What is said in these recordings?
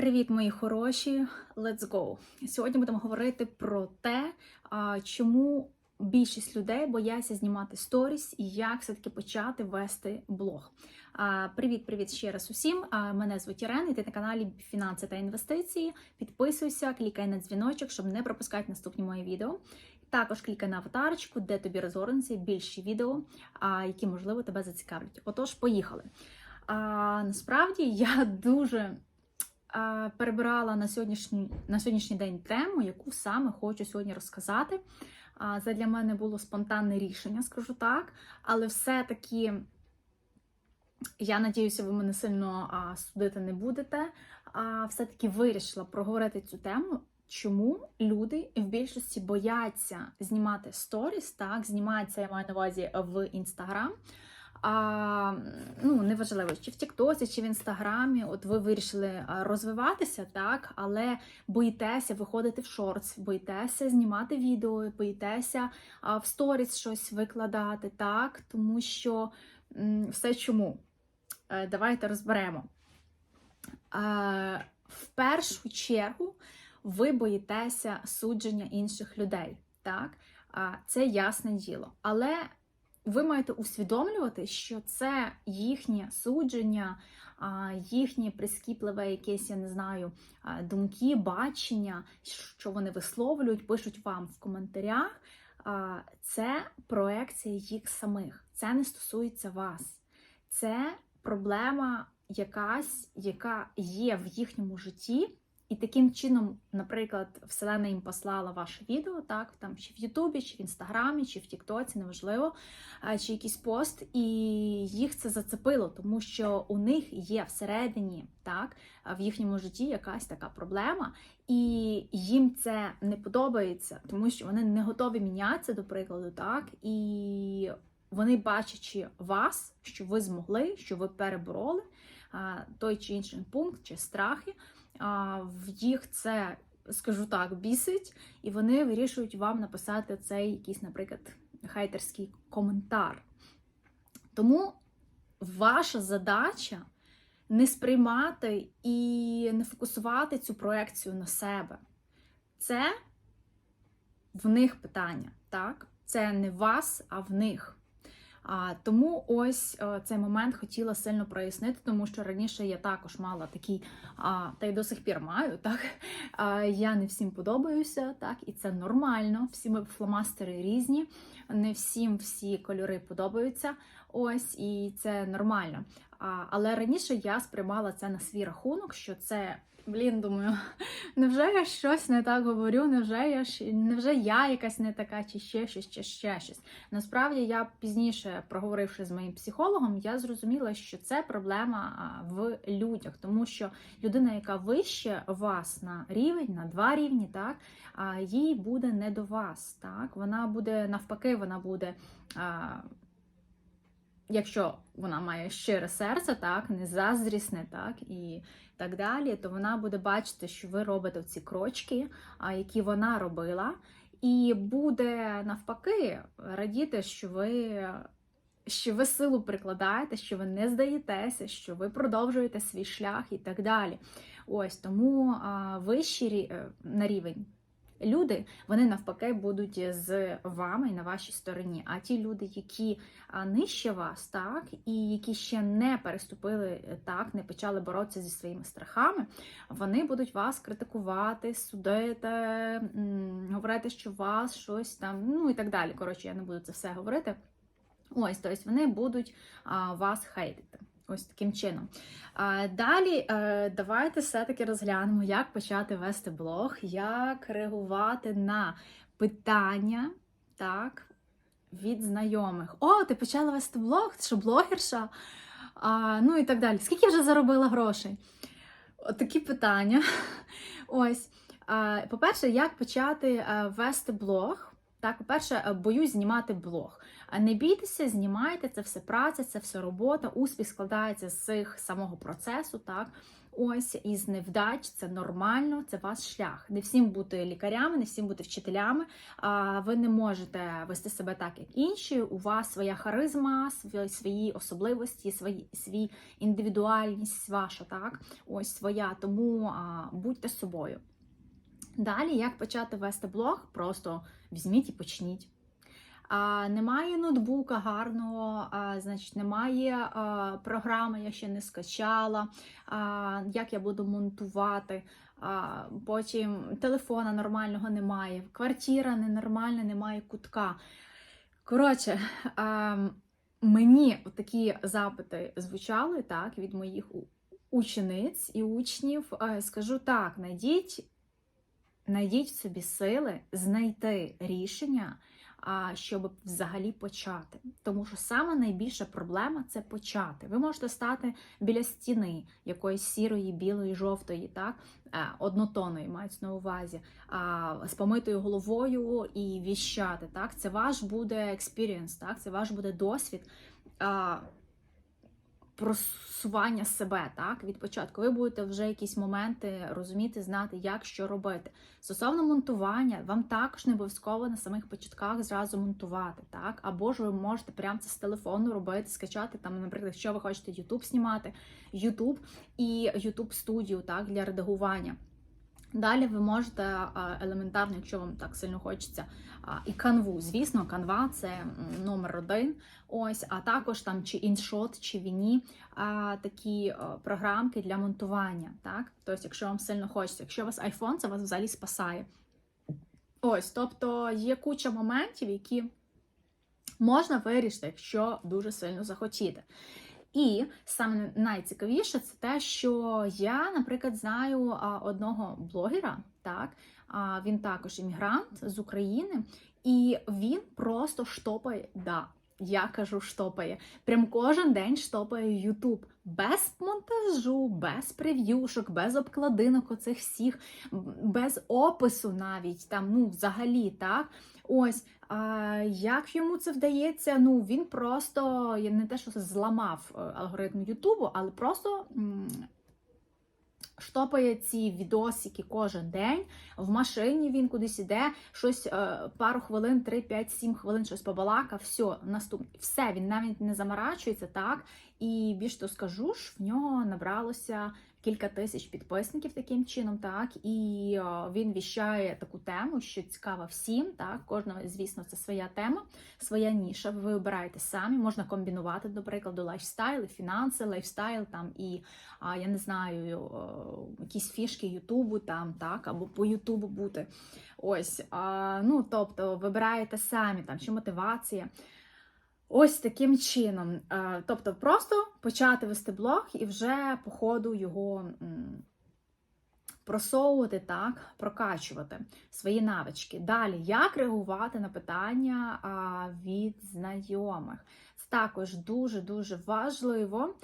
Привіт, мої хороші! Let's go! Сьогодні будемо говорити про те, чому більшість людей бояться знімати сторіс і як все-таки почати вести блог. Привіт, привіт ще раз усім! Мене звуть Ірен, і ти на каналі Фінанси та інвестиції. Підписуйся, клікай на дзвіночок, щоб не пропускати наступні мої відео. Також клікай на аватарочку, де тобі розгорнуться більші відео, які можливо тебе зацікавлять. Отож, поїхали. А насправді я дуже перебирала на сьогоднішній, на сьогоднішній день тему, яку саме хочу сьогодні розказати. Це для мене було спонтанне рішення, скажу так. Але все-таки я надіюся, ви мене сильно а, судити не будете. А все-таки вирішила проговорити цю тему. Чому люди в більшості бояться знімати сторіс, так, знімаються, я маю на увазі в інстаграм. А, ну, неважливо, чи в Тіктосі, чи в Інстаграмі, от ви вирішили розвиватися, так, але боїтеся виходити в шортс, боїтеся знімати відео, боїтеся в сторіс щось викладати, так, тому що все чому. Е, Давайте розберемо. Е, В першу чергу ви боїтеся судження інших людей, так, це ясне діло. Але ви маєте усвідомлювати, що це їхнє судження, їхнє прискіпливе якесь, я не знаю, думки, бачення, що вони висловлюють, пишуть вам в коментарях. Це проекція їх самих. Це не стосується вас. Це проблема якась, яка є в їхньому житті. І таким чином, наприклад, Вселена їм послала ваше відео, так, там чи в Ютубі, чи в Інстаграмі, чи в Тіктоці, неважливо, чи якийсь пост, і їх це зацепило, тому що у них є всередині, так, в їхньому житті якась така проблема, і їм це не подобається, тому що вони не готові мінятися, до прикладу, так, і вони, бачачи вас, що ви змогли, що ви перебороли той чи інший пункт, чи страхи в їх це, скажу так, бісить, і вони вирішують вам написати цей якийсь, наприклад, хейтерський коментар. Тому ваша задача не сприймати і не фокусувати цю проекцію на себе. Це в них питання, так? Це не вас, а в них. А, Тому ось а, цей момент хотіла сильно прояснити, тому що раніше я також мала такий, та й до сих пір маю, так я не всім подобаюся, так, і це нормально. Всі ми фломастери різні, не всім всі кольори подобаються. Ось, і це нормально. Але раніше я сприймала це на свій рахунок, що це Блін, думаю, невже я щось не так говорю? Невже я ж невже я якась не така, чи ще щось, чи ще щось? Насправді, я пізніше, проговоривши з моїм психологом, я зрозуміла, що це проблема в людях, тому що людина, яка вище вас на рівень, на два рівні, так їй буде не до вас. Так, вона буде навпаки, вона буде якщо вона має щире серце, так, не заздрісне, так, і так далі, то вона буде бачити, що ви робите ці крочки, які вона робила, і буде навпаки радіти, що ви. Що ви силу прикладаєте, що ви не здаєтеся, що ви продовжуєте свій шлях і так далі. Ось тому а, вищий е, на рівень люди, вони навпаки будуть з вами на вашій стороні. А ті люди, які нижче вас, так, і які ще не переступили е, так, не почали боротися зі своїми страхами, вони будуть вас критикувати, судити, говорити, що вас щось там, ну і так далі. Коротше, я не буду це все говорити. Ось, тобто вони будуть а, вас хейтити. Ось таким чином. Далі е, давайте все-таки розглянемо, як почати вести блог, як реагувати на питання так, від знайомих. О, ти почала вести блог, ти що блогерша? А, Ну і так далі. Скільки вже заробила грошей? От такі питання. Ось. По-перше, як почати е, вести блог? Так, по-перше, е, боюсь знімати блог. А Не бійтеся, знімайте, це все праця, це все робота. Успіх складається з цих самого процесу. Так, ось із невдач, це нормально, це ваш шлях. Не всім бути лікарями, не всім бути вчителями. А ви не можете вести себе так, як інші. У вас своя харизма, свої, особливості, свої свій індивідуальність ваша, так, ось своя. Тому а, будьте собою. Далі, як почати вести блог, просто візьміть і почніть. Немає ноутбука гарного, значить, немає програми, я ще не скачала, як я буду монтувати. Потім телефона нормального немає, квартира ненормальна, немає кутка. Коротше, мені такі запити звучали так, від моїх учениць і учнів. Скажу так: найдіть Найдіть в собі сили знайти рішення, щоб взагалі почати. Тому що саме найбільша проблема це почати. Ви можете стати біля стіни якоїсь сірої, білої, жовтої, так, е, однотонної, мається на увазі, з помитою головою і віщати. Так, це ваш буде експірієнс, так, це ваш буде досвід. Просування себе так від початку. Ви будете вже якісь моменти розуміти, знати, як що робити. Стосовно монтування, вам також не обов'язково на самих початках зразу монтувати, так? Або ж ви можете прямо це з телефону робити, скачати там, наприклад, якщо ви хочете YouTube знімати, YouTube і YouTube студію так, для редагування. Далі ви можете елементарно, якщо вам так сильно хочеться, і канву. Звісно, канва це номер один. Ось, а також там чи іншот, чи віні такі програмки для монтування. Так? Тобто, якщо вам сильно хочеться, якщо у вас iPhone, це вас взагалі спасає. Ось, тобто є куча моментів, які можна вирішити, якщо дуже сильно захотіти. І саме найцікавіше це те, що я, наприклад, знаю одного блогера, так, він також іммігрант з України, і він просто штопає, да, я кажу, штопає. Прям кожен день штопає Ютуб. Без монтажу, без прев'юшок, без обкладинок оцих всіх, без опису навіть там, ну, взагалі, так. Ось, а, як йому це вдається? Ну, він просто не те, що зламав е, алгоритм Ютубу, але просто штопає ці відосики кожен день. В машині він кудись іде, щось е, пару хвилин, 3, 5, 7 хвилин щось побалакав, все, наступне. Все, він навіть не заморачується, так? І більш то скажу ж, в нього набралося кілька тисяч підписників таким чином, так і він віщає таку тему, що цікава всім. Так, кожного, звісно, це своя тема, своя ніша. Ви вибираєте самі, можна комбінувати, до прикладу, лайфстайл, фінанси, лайфстайл там і я не знаю, якісь фішки Ютубу там, так, або по Ютубу бути. Ось, ну тобто, вибираєте самі там чи мотивація. Ось таким чином. Е, Тобто, просто почати вести блог і вже по ходу його просовувати, так, прокачувати свої навички. Далі, як реагувати на питання від знайомих? Це також дуже-дуже важливо,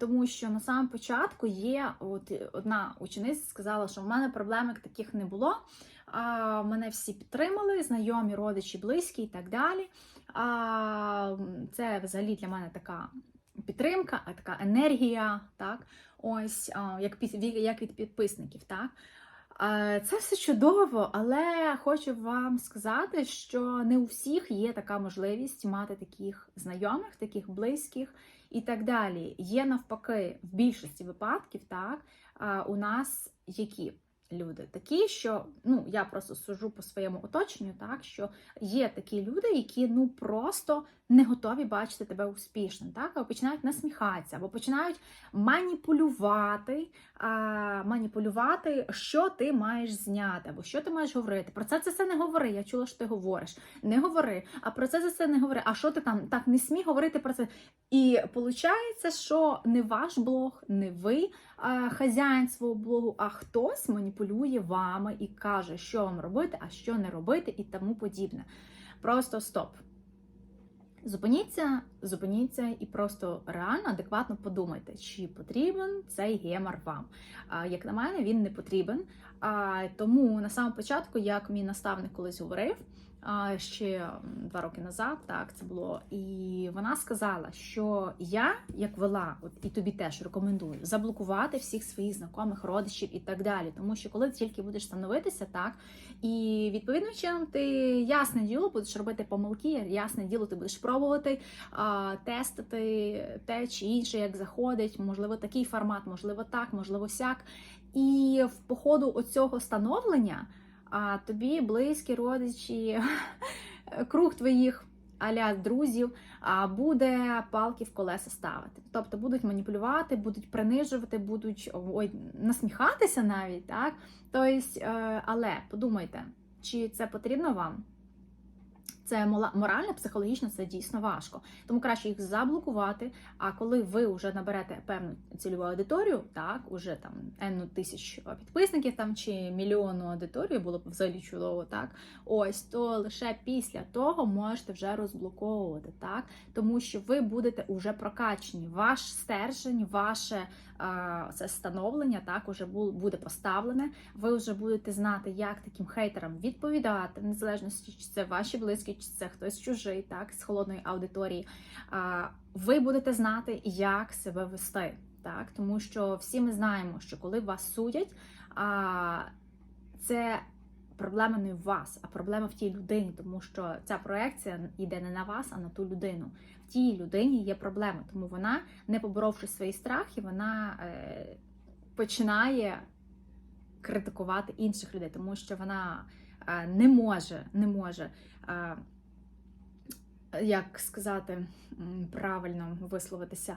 тому що на самому початку є от одна учениця сказала, що в мене проблем таких не було. Мене всі підтримали, знайомі, родичі, близькі і так далі. А, це взагалі для мене така підтримка, а така енергія, так, ось як як від підписників. так. Це все чудово, але хочу вам сказати, що не у всіх є така можливість мати таких знайомих, таких близьких і так далі. Є навпаки, в більшості випадків, так, у нас які люди такі, що ну я просто сужу по своєму оточенню, так що є такі люди, які ну просто не готові бачити тебе успішним, так або починають насміхатися, або починають маніпулювати, а, маніпулювати, що ти маєш зняти, або що ти маєш говорити. Про це це все не говори. Я чула, що ти говориш. Не говори, а про це це все не говори. А що ти там так не смій говорити про це? І виходить, що не ваш блог, не ви хазяїн свого блогу, а хтось маніпулює вами і каже, що вам робити, а що не робити, і тому подібне. Просто стоп. Зупиніться, зупиніться і просто реально адекватно подумайте, чи потрібен цей гемор вам. Як на мене, він не потрібен. Тому на самому початку, як мій наставник колись говорив, ще два роки назад. Так це було. І вона сказала, що я, як вела, от і тобі теж рекомендую заблокувати всіх своїх знайомих, родичів і так далі. Тому що коли ти тільки будеш становитися, так і відповідно чином ти ясне діло будеш робити помилки, ясне діло, ти будеш пробувати а, тестити те чи інше, як заходить, можливо, такий формат, можливо, так, можливо, сяк. І в походу оцього становлення а тобі близькі родичі, круг твоїх аля друзів, а буде палки в колеса ставити. Тобто будуть маніпулювати, будуть принижувати, будуть ой, насміхатися навіть, так? Тобто, е, але подумайте, чи це потрібно вам? Це морально, психологічно це дійсно важко. Тому краще їх заблокувати. А коли ви вже наберете певну цільову аудиторію, так уже там енну тисяч підписників там чи мільйонну аудиторію, було б взагалі чудово, так ось то лише після того можете вже розблоковувати, так тому що ви будете уже прокачені. Ваш стержень, ваше а, це становлення так уже буде поставлене. Ви вже будете знати, як таким хейтерам відповідати, в незалежності, чи це ваші близькі, чи це хтось чужий, так з холодної аудиторії. Ви будете знати, як себе вести. Так, тому що всі ми знаємо, що коли вас судять, а, це проблема не в вас, а проблема в тій людині, тому що ця проекція йде не на вас, а на ту людину. В тій людині є проблема, тому вона, не поборовши свої страхи, вона е, починає критикувати інших людей, тому що вона не може, не може. Як сказати правильно висловитися,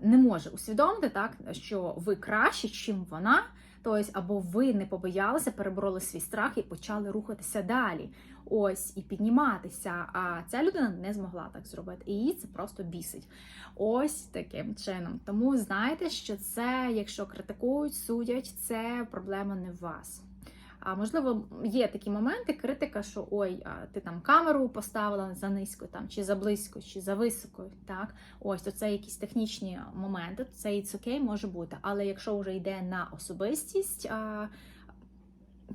не може усвідомити так, що ви краще, чим вона. Тобто, або ви не побоялися, перебороли свій страх і почали рухатися далі. Ось і підніматися. А ця людина не змогла так зробити. І її це просто бісить. Ось таким чином. Тому знайте, що це, якщо критикують, судять, це проблема не в вас. А можливо, є такі моменти, критика, що ой, а ти там камеру поставила за низько, там чи за близько, чи за високо. Так, ось то це якісь технічні моменти. Це і окей, може бути. Але якщо вже йде на особистість. А,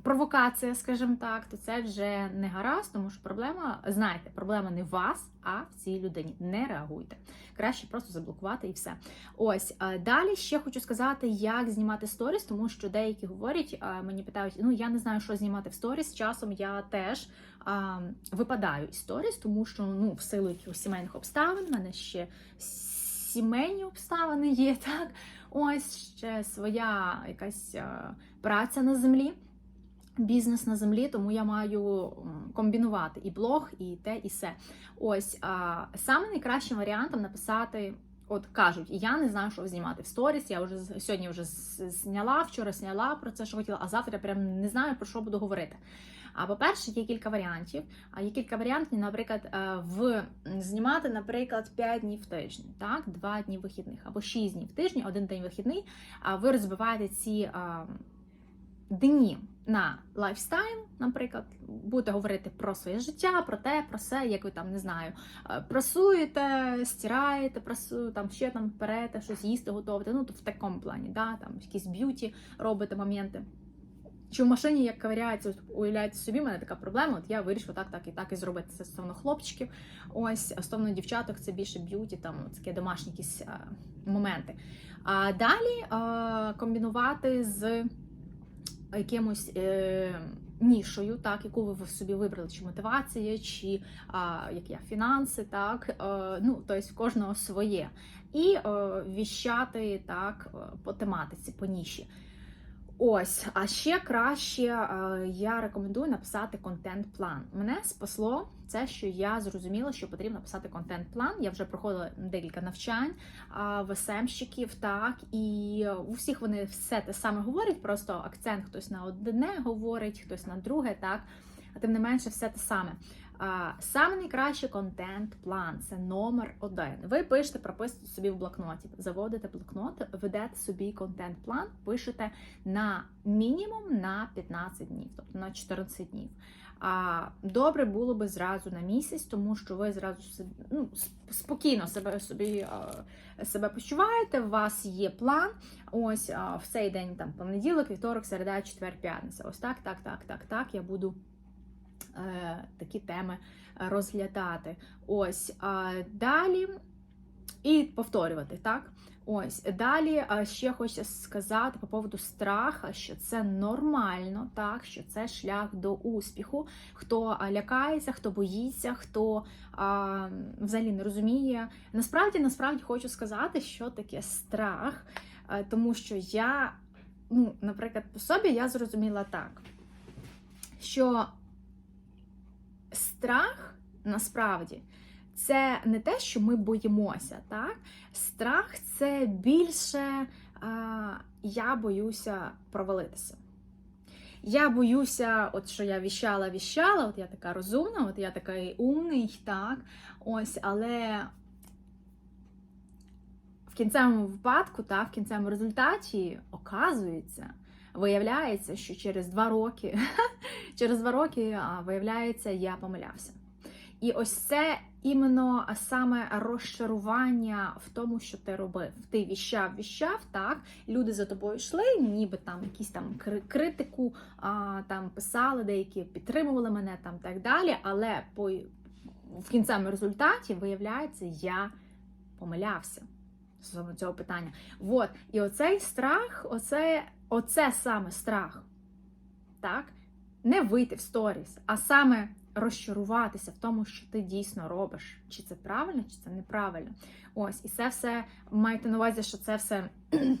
Провокація, скажімо так, то це вже не гаразд, тому що проблема, знаєте, проблема не в вас, а в цій людині. Не реагуйте. Краще просто заблокувати і все. Ось далі ще хочу сказати, як знімати сторіс, тому що деякі говорять, мені питають, ну я не знаю, що знімати в сторіс. Часом я теж випадаю із сторіс, тому що ну, в силу якихось сімейних обставин, в мене ще сімейні обставини є, так. Ось ще своя якась праця на землі. Бізнес на землі, тому я маю комбінувати і блог, і те, і все. Ось а, саме найкращим варіантом написати. От кажуть, я не знаю, що знімати в сторіс. Я вже сьогодні вже зняла, вчора зняла про це, що хотіла, а завтра я прям не знаю про що буду говорити. А по-перше, є кілька варіантів. А є кілька варіантів, наприклад, е, в знімати, наприклад, 5 днів в тиждень, так, 2 дні вихідних або 6 днів в тижні, один день вихідний. А ви розбиваєте ці дні на лайфстайл, наприклад, будете говорити про своє життя, про те, про все, як ви там не знаю, е, прасуєте, стираєте, прасу, там ще там перете, щось їсти, готовите. Ну, то в такому плані, да, там якісь б'юті робите моменти. Чи в машині як ковиряється, уявляєте собі, в мене така проблема. От я вирішила так, так і так і зробити. Це стосовно хлопчиків. Ось а стосовно дівчаток, це більше б'юті, там такі домашні якісь а, моменти. А далі а, комбінувати з якимось е, нішою, так, яку ви собі вибрали, чи мотивація, чи а, як я, фінанси, так, е, ну, тобто в кожного своє. І е, віщати так е, по тематиці, по ніші. Ось, а ще краще е, я рекомендую написати контент-план. Мене спасло це, що я зрозуміла, що потрібно писати контент-план. Я вже проходила декілька навчань ВСМщиків, так і у всіх вони все те саме говорять, просто акцент хтось на одне говорить, хтось на друге, так. А тим не менше, все те саме. Саме найкращий контент-план це номер один. Ви пишете, прописуєте собі в блокноті, заводите блокнот, ведете собі контент-план, пишете на мінімум на 15 днів, тобто на 14 днів. А добре було би зразу на місяць, тому що ви зразу ну, спокійно себе собі себе почуваєте. У вас є план. Ось в цей день там понеділок, вівторок, середа, четвер, п'ятниця. Ось так, так, так, так, так. Я буду такі теми розглядати. Ось далі і повторювати, так? Ось далі ще хочу сказати по поводу страха, що це нормально, так що це шлях до успіху. Хто лякається, хто боїться, хто а, взагалі не розуміє. Насправді, насправді хочу сказати, що таке страх, тому що я, ну, наприклад, по собі я зрозуміла так, що страх насправді це не те, що ми боїмося. так? Страх це більше а, я боюся провалитися. Я боюся, от що я віщала, віщала, от я така розумна, от я такий умний, так, ось, але в кінцевому випадку, так, в кінцевому результаті оказується, виявляється, що через два роки, через два роки виявляється, я помилявся. І ось це іменно саме розчарування в тому, що ти робив. Ти віщав, віщав, так, люди за тобою йшли, ніби там якісь там критику а, там писали, деякі підтримували мене там так далі. Але по в кінцевому результаті виявляється, я помилявся стосовно цього питання. Вот. І оцей страх, оце, оце саме страх. Так? Не вийти в сторіс, а саме розчаруватися в тому, що ти дійсно робиш. Чи це правильно, чи це неправильно. Ось, і це все маєте на увазі, що це все.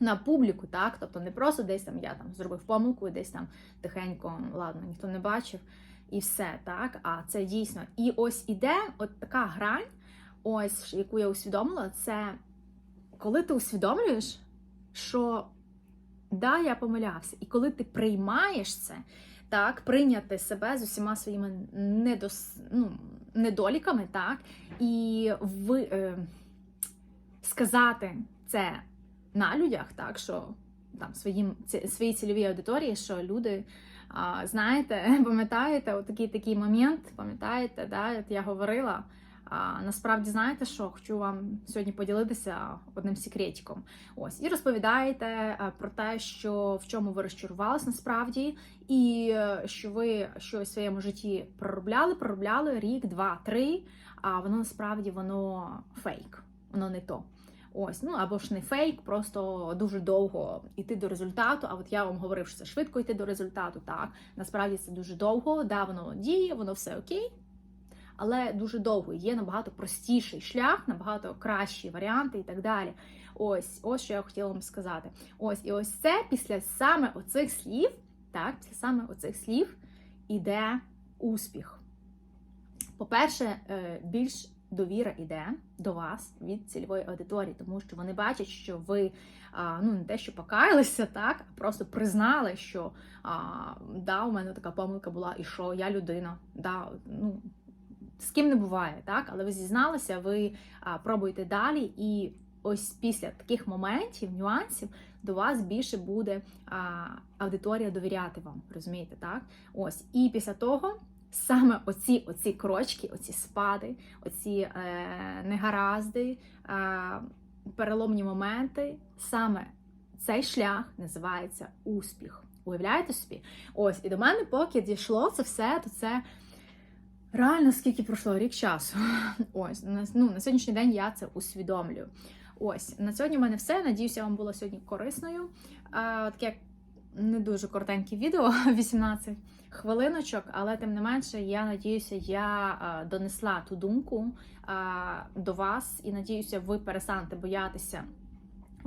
На публіку, так, тобто не просто десь там я там зробив помилку, десь там тихенько, ладно, ніхто не бачив, і все, так. А це дійсно. І ось іде от така грань, ось яку я усвідомила, це коли ти усвідомлюєш, що да, я помилявся, і коли ти приймаєш це, так, прийняти себе з усіма своїми недос, ну, недоліками, так, і в, е, сказати це на людях, так, що там своїм своїй цільовій аудиторії, що люди. Знаєте, пам'ятаєте, отакий такий момент, пам'ятаєте, да, от я говорила. А, Насправді, знаєте, що хочу вам сьогодні поділитися одним секретиком. Ось і розповідаєте е, про те, що в чому ви розчарувалися насправді, і е, що ви щось в своєму житті проробляли, проробляли рік, два, три. А воно насправді воно фейк, воно не то. Ось, ну або ж не фейк, просто дуже довго йти до результату. А от я вам говорив, що це швидко йти до результату. Так, насправді це дуже довго. Да, воно діє, воно все окей але дуже довго. Є набагато простіший шлях, набагато кращі варіанти і так далі. Ось, ось що я хотіла вам сказати. Ось, і ось це після саме оцих слів, так, після саме оцих слів іде успіх. По-перше, е, більш довіра йде до вас від цільової аудиторії, тому що вони бачать, що ви ну не те, що покаялися, так, а просто признали, що да, у мене така помилка була, і що я людина. да, ну, з ким не буває, так? Але ви зізналися, ви пробуєте далі, і ось після таких моментів, нюансів, до вас більше буде аудиторія довіряти вам. Розумієте, так? Ось, і після того. Саме оці оці крочки, оці спади, оці е, негаразди, е, переломні моменти, саме цей шлях називається успіх. Уявляєте собі? Ось, і до мене, поки дійшло це все, то це Реально, скільки пройшло рік часу. Ось ну, на сьогоднішній день я це усвідомлюю. Ось на сьогодні в мене все. Надіюся, вам було сьогодні корисною. А, Таке не дуже коротеньке відео, 18 хвилиночок, але тим не менше, я надіюся, я донесла ту думку до вас і надіюся, ви перестанете боятися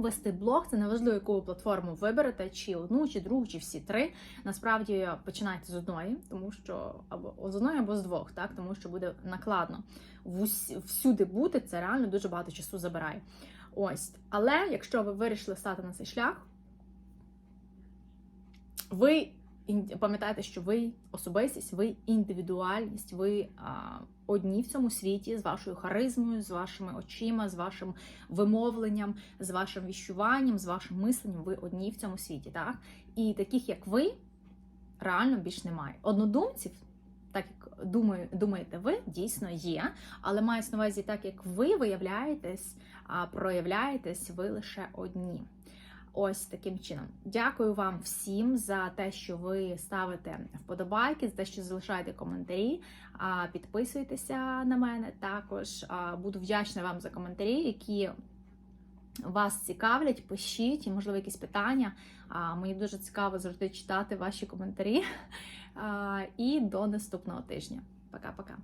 вести блог, це неважливо, яку ви платформу виберете, чи одну, чи другу, чи всі три. Насправді починайте з одної, тому що або з одної, або з двох, так тому що буде накладно всюди бути. Це реально дуже багато часу забирає. Ось, але якщо ви вирішили стати на цей шлях, ви пам'ятайте, що ви особистість, ви індивідуальність, ви а, одні в цьому світі з вашою харизмою, з вашими очима, з вашим вимовленням, з вашим віщуванням, з вашим мисленням. Ви одні в цьому світі, так? І таких, як ви, реально більш немає. Однодумців. Так як думаю, думаєте, ви дійсно є, але мається на увазі, так як ви виявляєтесь, проявляєтесь, ви лише одні. Ось таким чином. Дякую вам всім за те, що ви ставите вподобайки, за те, що залишаєте коментарі. Підписуйтеся на мене. Також буду вдячна вам за коментарі, які вас цікавлять. Пишіть, можливо, якісь питання. Мені дуже цікаво завжди читати ваші коментарі. І до наступного тижня. Пока-пока.